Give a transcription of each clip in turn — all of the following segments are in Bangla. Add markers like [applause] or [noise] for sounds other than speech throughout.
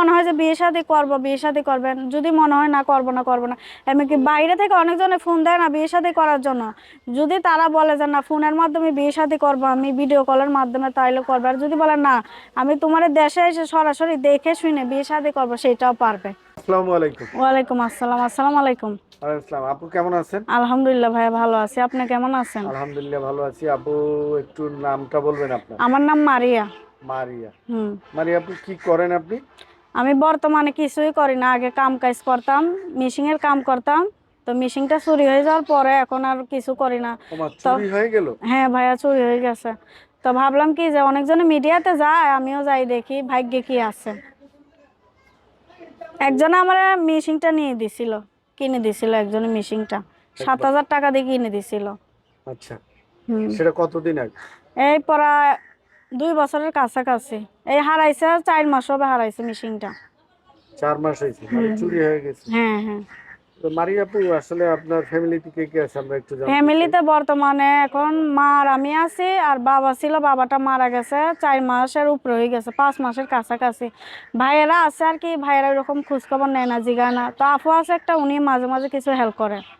মনে হয় যে বিয়ে শাদী করব বিয়ে শাদী করবেন যদি মনে হয় না করব না করব না। এমনকি বাইরে থেকে অনেকজনে ফোন দেয় না বিয়ে শাদী করার জন্য। যদি তারা বলে যে না ফোনের মাধ্যমে বিয়ে শাদী করব আমি ভিডিও কলের মাধ্যমে তাইলে করব। আর যদি বলে না আমি তোমার দেশে এসে সরাসরি দেখে শুনে বিয়ে শাদী করব সেটাও পারবে। আসসালামু আলাইকুম। ওয়ালাইকুম আসসালাম আসসালামু আলাইকুম। আসসালাম। আপু কেমন আছেন? আলহামদুলিল্লাহ ভালো আছি। আপনি কেমন আছেন? আলহামদুলিল্লাহ ভালো আছি। আপু একটু নামটা বলবেন আপনার? আমার নাম মারিয়া। মারিয়া। হুম। মারিয়া আপু কি করেন আপনি? আমি বর্তমানে কিছুই করি না। আগে কাম কাজ করতাম মিশিংয়ের কাম করতাম তো মিশিংটা চুরি হয়ে যাওয়ার পরে এখন আর কিছু করি না। হয়ে ভাইয়া চুরি হয়ে গেছে। তো ভাবলাম কি যে অনেকজনে মিডিয়াতে যায় আমিও যাই দেখি ভাগ্যে কি আছে। একজনে আমার মিশিংটা নিয়ে দিছিল কিনে দিছিল একজনে মিশিংটা সাত হাজার টাকা দিয়ে কিনে দিছিল। আচ্ছা। সেটা কতদিন আগে? এই পরা দুই বছরের কাছাকাছি। এই হারাইছে চার মাস হবে হারাইছে মিশিংটা চার মাস হয়েছে মানে চুরি হয়ে গেছে। হ্যাঁ হ্যাঁ। তো মারিয়া আপু আসলে আপনার ফ্যামিলিতে কে কে আছে আমরা একটু জানতে ফ্যামিলিতে বর্তমানে এখন মা আর আমি আছি আর বাবা ছিল বাবাটা মারা গেছে চার মাসের উপরে হয়ে গেছে পাঁচ মাসের কাছাকাছি। ভাইয়েরা আছে আর কি ভাইয়েরা ওরকম খোঁজখবর নেয় না জিগায় না। তো আপু আছে একটা উনি মাঝে মাঝে কিছু হেল্প করে। তা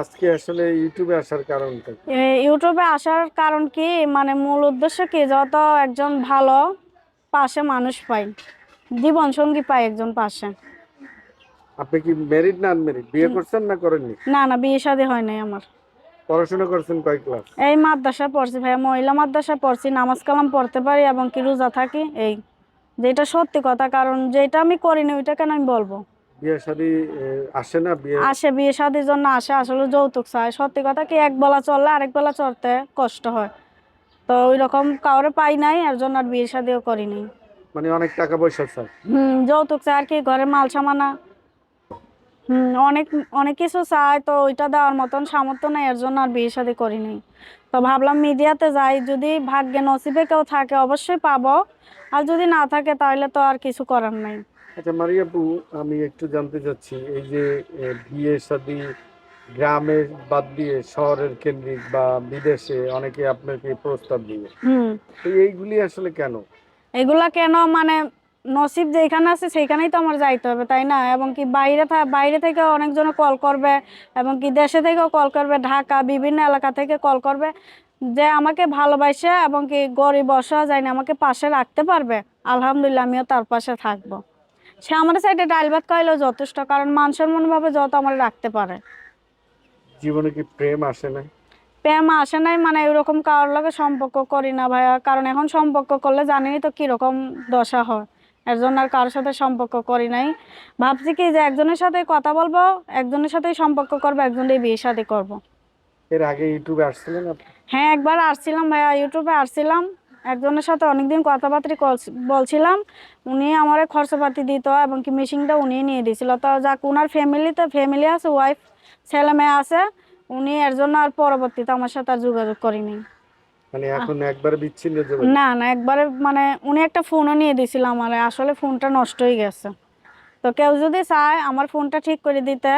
আজকে আসলে ইউটিউবে আসার কারণটা ইউটিউবে আসার কারণ কি? মানে মূল উদ্দেশ্য কি? যত একজন ভালো পাশে মানুষ পাই জীবন সঙ্গী পাই একজন পাশে। আপনি কি ম্যারিড না আনম্যারিড বিয়ে করছেন না করেননি? না না বিয়ে শাদী হয় নাই আমার। পড়াশোনা করছেন কয় ক্লাস এই মাদ্রাসা পড়ছি ভাইয়া মহিলা মাদ্রাসা পড়ছি নামাজ কালাম পড়তে পারি এবং কি রোজা থাকি এই। যেটা সত্যি কথা কারণ যেটা আমি করিনি ওইটা কেন আমি বলব? বিয়ে শাদী আসে না বিয়ে আসে বিয়ে শাদির জন্য আসে। আসলে যৌতুক চায় সত্যি কথা কি এক বেলা চললে আরেক বেলা চড়তে কষ্ট হয়। তো ওই রকম কাউরে পাই নাই এর জন্য আর বিয়ে শাদিও করিনি মানে অনেক টাকা পয়সা স্যার হুম যৌতুক চায় আর কি ঘরে মাল সামানা। হুম অনেক অনেক কিছু চায় তো ওইটা দেওয়ার মতন সামর্থ্য নেই এর জন্য আর বিয়ে শাদি করিনি তো ভাবলাম মিডিয়াতে যাই যদি ভাগ্যে নসিবে কেউ থাকে অবশ্যই পাবো। আর যদি না থাকে তাহলে তো আর কিছু করার নাই। আচ্ছা মারিয়াপু আমি একটু জানতে চাচ্ছি এই যে বিয়ে শাদী গ্রামে বাদ দিয়ে শহরের কেন্দ্রিক বা বিদেশে অনেকে আপনাকে প্রস্তাব দিয়ে। হুম। তো এইগুলি আসলে কেন? এগুলা কেন? মানে নসিব যেখানে আছে সেইখানেই তো আমার যাইতে হবে তাই না? এবং কি বাইরে বাইরে থেকে অনেকজন কল করবে এবং কি দেশে থেকেও কল করবে ঢাকা বিভিন্ন এলাকা থেকে কল করবে যে আমাকে ভালোবাসে এবং কি গরিব অসহায় যায় না আমাকে পাশে রাখতে পারবে। আলহামদুলিল্লাহ আমিও তার পাশে থাকব। সে আমার সাইডে ডাইল ভাত খাইলেও যথেষ্ট কারণ মানুষের মনোভাবে যত আমার রাখতে পারে। জীবনে কি প্রেম আসে না প্রেম আসে নাই মানে এরকম কারোর লগে সম্পর্ক করি না ভাইয়া কারণ এখন সম্পর্ক করলে জানিনি তো কীরকম দশা হয়। এর জন্য আর কারোর সাথে সম্পর্ক করি নাই। ভাবছি কি যে একজনের সাথে কথা বলব একজনের সাথেই সম্পর্ক করব একজনের বিয়ে শাদী করব। এর আগে ইউটিউবে আসছিলেন আপনি? হ্যাঁ একবার আসছিলাম ভাইয়া ইউটিউবে আসছিলাম। একজনের সাথে অনেকদিন কথাবার্তা কল- বলছিলাম উনি আমার খরচাপাতি দিত এবং কি মেশিনটা উনি নিয়ে দিয়েছিল তো যাক ওনার ফ্যামিলিতে ফ্যামিলি আছে ওয়াইফ ছেলে মেয়ে আছে উনি এর জন্য আর পরবর্তীতে আমার সাথে আর যোগাযোগ করিনি। মানে এখন একবার বিচ্ছিন্ন না না একবারে মানে উনি একটা ফোনও নিয়ে দিয়েছিল আমার আসলে ফোনটা নষ্ট হয়ে গেছে। তো কেউ যদি চায় আমার ফোনটা ঠিক করে দিতে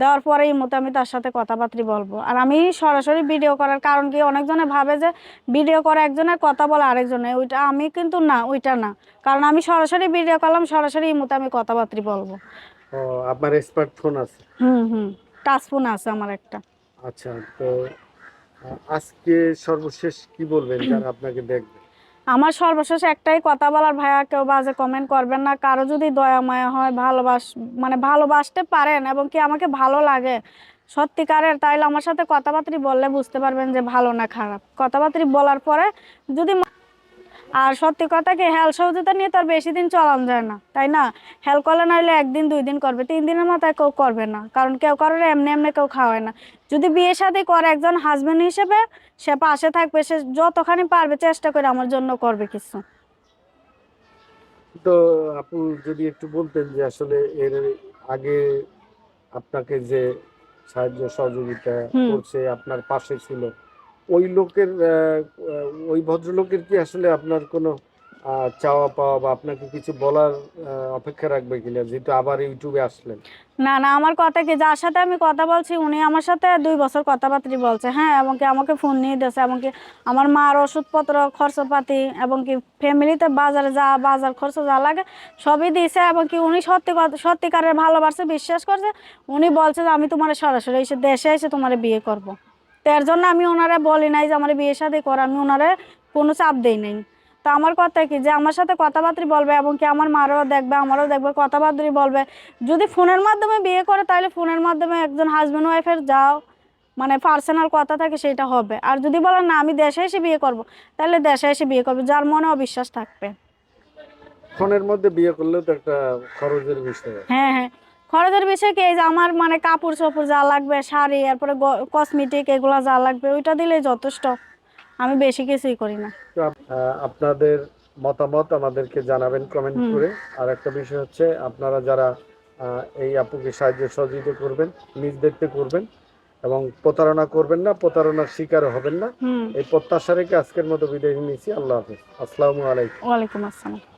দেওয়ার পরে এই মতো আমি তার সাথে কথাবার্তা বলব। আর আমি সরাসরি ভিডিও করার কারণ কি অনেকজনে ভাবে যে ভিডিও করে একজনের কথা বলে আরেকজনে ওইটা আমি কিন্তু না ওইটা না। কারণ আমি সরাসরি ভিডিও করলাম সরাসরি এই মতো আমি কথাবার্তা বলব। ও আপনার স্মার্টফোন আছে? হুম হুম টাচ ফোন আছে আমার একটা। আচ্ছা তো আজকে সর্বশেষ কি বলবেন? [clears throat] যারা আপনাকে দেখবে। আমার সর্বশেষ একটাই কথা বলার ভাইয়া, কেউ বাজে কমেন্ট করবেন না। কারও যদি দয়া, মায়া হয়, ভালোবাস মানে ভালোবাসতে পারেন এবং কি আমাকে ভালো লাগে, সত্যিকারের, তাইলে আমার সাথে কথাবার্তা বললে বুঝতে পারবেন যে ভালো না খারাপ। কথাবার্তা বলার পরে যদি আর সত্যি কথা কি হেল সহযোগিতা নিয়ে তার বেশি দিন চলান যায় না তাই না? হেল করলে নইলে একদিন দুই দিন করবে তিন দিনের মাথায় কেউ করবে না কারণ কেউ কারোর এমনি এমনি কেউ খাওয়ায় না। যদি বিয়ে সাথে করে একজন হাজবেন্ড হিসেবে সে পাশে থাকবে সে যতখানি পারবে চেষ্টা করে আমার জন্য করবে কিছু। তো আপু যদি একটু বলতেন যে আসলে এর আগে আপনাকে যে সাহায্য সহযোগিতা করছে আপনার পাশে ছিল ওই লোকের ওই ভদ্রলোকের কি আসলে আপনার কোনো চাওয়া পাওয়া বা আপনাকে কিছু বলার অপেক্ষা রাখবে কিনা? যেহেতু আবার ইউটিউবে আসলেন। না না, আমার কথা কি, যার সাথে আমি কথা বলছি, উনি আমার সাথে দুই বছর কথাবার্তা বলছে। হ্যাঁ এবং কি আমাকে ফোন নিয়ে দিয়েছে, এবং কি আমার মার ওষুধপত্র, খরচপাতি, এবং কি ফ্যামিলিতে বাজারে যা, বাজার খরচ যা লাগে, সবই দিয়েছে, এবং কি উনি সত্যি সত্যিকারের ভালোবাসে বিশ্বাস করছে। উনি বলছে যে, আমি তোমার সরাসরি এসে দেশে এসে তোমার বিয়ে করব। তো এর জন্য আমি ওনারে বলি নাই যে আমার বিয়ে সাথে করা আমি ওনারে কোনো চাপ দেই নাই। তো আমার কথা কি যে আমার সাথে কথাবার্তা বলবে এবং কি আমার মারও দেখবে আমারও দেখবে কথাবার্তা বলবে। যদি ফোনের মাধ্যমে বিয়ে করে তাহলে ফোনের মাধ্যমে একজন হাজব্যান্ড ওয়াইফের যাও মানে পার্সোনাল কথা থাকে সেটা হবে। আর যদি বলে না আমি দেশে এসে বিয়ে করব তাহলে দেশে এসে বিয়ে করবে যার মনে অবিশ্বাস থাকবে। ফোনের মধ্যে বিয়ে করলেও তো একটা খরচের বিষয়। হ্যাঁ হ্যাঁ। খরচের বিষয় কি এই যে আমার মানে কাপড় চোপড় যা লাগবে শাড়ি এরপরে কসমেটিক এগুলো যা লাগবে ওইটা দিলেই যথেষ্ট। আমি বেশি কিছুই করি না। আপনাদের মতামত আমাদেরকে জানাবেন কমেন্ট করে। আর একটা বিষয় হচ্ছে আপনারা যারা এই আপুকে সাহায্য সহযোগিতা করবেন নিজ দেখতে করবেন এবং প্রতারণা করবেন না প্রতারণার শিকার হবেন না। এই প্রত্যাশা রেখে আজকের মতো বিদায় নিয়েছি আল্লাহ হাফিজ। আসসালামু আলাইকুম। ওয়ালাইকুম আসসালাম।